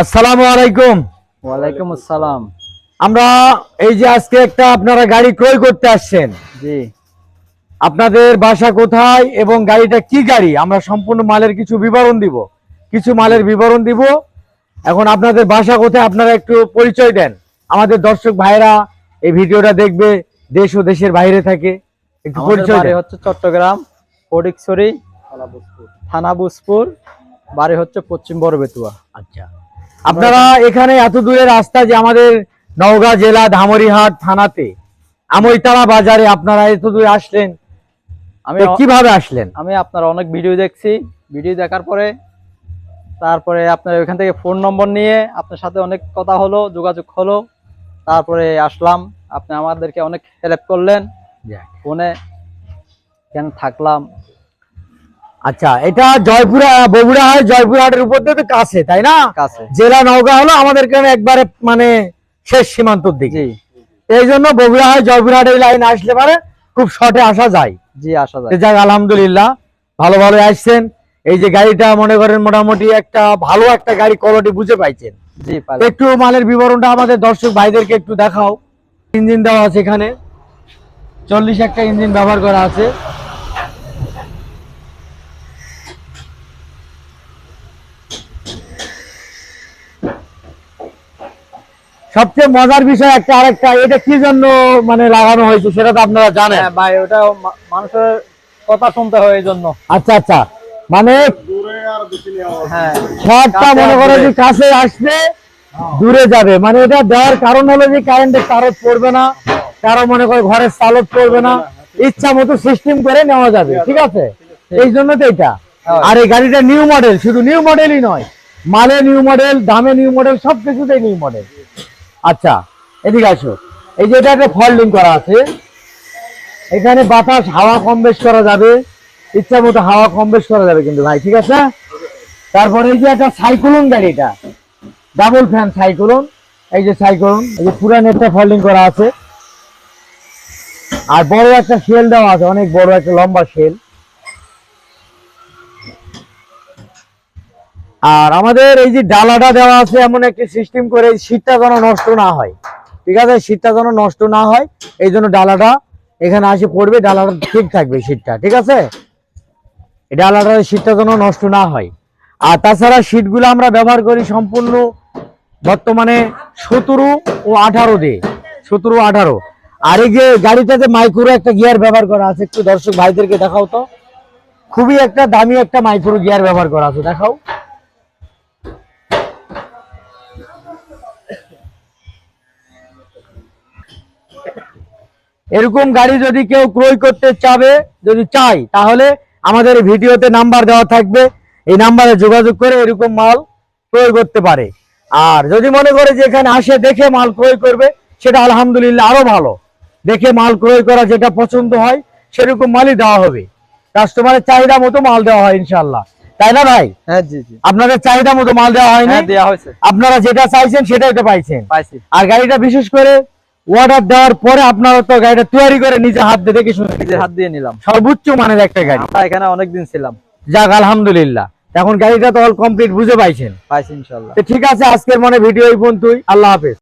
আসসালামু আলাইকুম। ওয়ালাইকুম আসসালাম। আমরা এই যে আজকে একটা আপনারা গাড়ি ক্রয় করতে আসছেন। জি। আপনাদের বাসা কোথায় এবং গাড়িটা কি গাড়ি? আমরা সম্পূর্ণ মালের কিছু বিবরণ দিব। কিছু মালের বিবরণ দিব। এখন আপনাদের বাসা কোথায় আপনারা একটু পরিচয় দেন। আমাদের দর্শক ভাইরা এই ভিডিওটা দেখবে দেশ ও দেশের বাইরে থাকে। একটু পরিচয় হচ্ছে চট্টগ্রাম ফটিকছড়ি থানা বুসপুর বাড়ি হচ্ছে পশ্চিম বড়বেতুয়া। আচ্ছা। আপনারা এখানে এত দূরের রাস্তা যে আমাদের নওগাঁ জেলা ধামরিহাট থানাতে আমইতাড়া বাজারে আপনারা এত দূরে আসলেন? আমি কীভাবে আসলেন? আমি আপনার অনেক ভিডিও দেখছি। ভিডিও দেখার পরে তারপরে আপনার ওইখান থেকে ফোন নম্বর নিয়ে আপনার সাথে অনেক কথা হলো যোগাযোগ হলো। তারপরে আসলাম। আপনি আমাদেরকে অনেক হেল্প করলেন। ফোনে কেন থাকলাম? আচ্ছা এটা জয়পুরা বগুড়া হয় জয়পুরহাটের উপর দিয়ে কাছে তাই না? জেলা নওগাঁ হলো আমাদের এখানে একবারে মানে শেষ সীমান্তর দিকে। এই জন্য বগুড়া হয় জয়পুরহাট এই লাইন আসলে পারে খুব শর্টে আসা যায়। জি আসা যায়। যাক আলহামদুলিল্লাহ ভালো ভালো আসছেন। এই যে গাড়িটা মনে করেন মোটামুটি একটা ভালো একটা গাড়ি কোয়ালিটি বুঝে পাইছেন। একটু মালের বিবরণটা আমাদের দর্শক ভাইদেরকে একটু দেখাও। ইঞ্জিন দেওয়া আছে এখানে। চল্লিশ একটা ইঞ্জিন ব্যবহার করা আছে। সবচেয়ে মজার বিষয় একটা আরেকটা এটা কি জন্য মানে লাগানো হয়েছে সেটা তো আপনারা জানেন। হ্যাঁ ভাই ওটা মানুষের কথা শুনতে হয় এই জন্য আচ্ছা আচ্ছা। মানে হ্যাঁ। শর্টটা কাছে মনে করে আসবে। যে কাছে আসবে দূরে যাবে। মানে এটা দেওয়ার কারণ হলো যে কারেন্টের তারত পড়বে না কারও মনে করে ঘরের চালক পড়বে না ইচ্ছা মতো সিস্টেম করে নেওয়া যাবে ঠিক আছে। এই জন্য তো এটা। আর এই গাড়িটা নিউ মডেল শুধু নিউ মডেলই নয়, মালে নিউ মডেল দামে নিউ মডেল সব কিছুতেই নিউ মডেল আচ্ছা এদিকে আসো। এই যে এটা একটা ফল্ডিং করা আছে। এখানে বাতাস, হাওয়া কম বেশ করা যাবে। ইচ্ছা মতো হাওয়া কম বেশ করা যাবে কিন্তু ভাই, ঠিক আছে? তারপরে এই যে একটা সাইক্লোন গাড়িটা ডাবল ফ্যান সাইক্লোন। এই যে সাইক্লোন, এই যে পুরা নেটটা ফল্ডিং করা আছে। আর বড় একটা শেল দেওয়া আছে, অনেক বড়, একটা লম্বা শেল আর আমাদের এই যে ডালাটা দেওয়া আছে, এমন একটা সিস্টেম করে শীতটা যেন নষ্ট না হয়। ঠিক আছে? শীতটা যেন নষ্ট না হয়, এই জন্য ডালাটা এখানে আসে পড়বে ডালাটা ঠিক থাকবে শীতটা, ঠিক আছে? এই ডালাটার শীতটা যেন নষ্ট না হয়। আর তাছাড়া শীটগুলো আমরা ব্যবহার করি সম্পূর্ণ বর্তমানে সতেরো ও আঠারো দিয়ে। সতেরো আঠারো। আর এই যে গাড়িটাতে মাইক্রো একটা গিয়ার ব্যবহার করা আছে, একটু দর্শক ভাইদেরকে দেখাও তো। খুবই একটা দামি একটা মাইক্রো গিয়ার ব্যবহার করা আছে, দেখাও। এরকম গাড়ি যদি কেউ ক্রয় করতে চাবে যদি চাই তাহলে আমাদের ভিডিওতে নাম্বার দেওয়া থাকবে। এই নাম্বারে যোগাযোগ করে এরকম মাল ক্রয় করতে পারে। আর যদি মনে করে যে এখানে আসে দেখে মাল ক্রয় করবে সেটা আলহামদুলিল্লাহ আরও ভালো। দেখে মাল ক্রয় করা যেটা পছন্দ হয় সেরকম মালই দেওয়া হবে। কাস্টমারের চাহিদা মতো মাল দেওয়া হয় ইনশাল্লাহ তাই না ভাই? হ্যাঁ আপনাদের চাহিদা মতো মাল দেওয়া হয়নি? হ্যাঁ আপনারা যেটা চাইছেন সেটাই তো পাইছেন। আর গাড়িটা বিশেষ করে অর্ডার দেওয়ার পরে আপনারা তো গাড়িটা তৈরি করে নিজে হাত দিয়ে দেখে শুনে নিজের হাত দিয়ে নিলাম। সর্বোচ্চ মানের একটা গাড়ি। আমরা এখানে অনেকদিন ছিলাম। যাক আলহামদুলিল্লাহ। এখন গাড়িটা তো অল কমপ্লিট বুঝে পাইছেন। পাইছি ইনশাল্লাহ। তো ঠিক আছে আজকের মনে ভিডিও এই পর্যন্তই। আল্লাহ হাফেজ।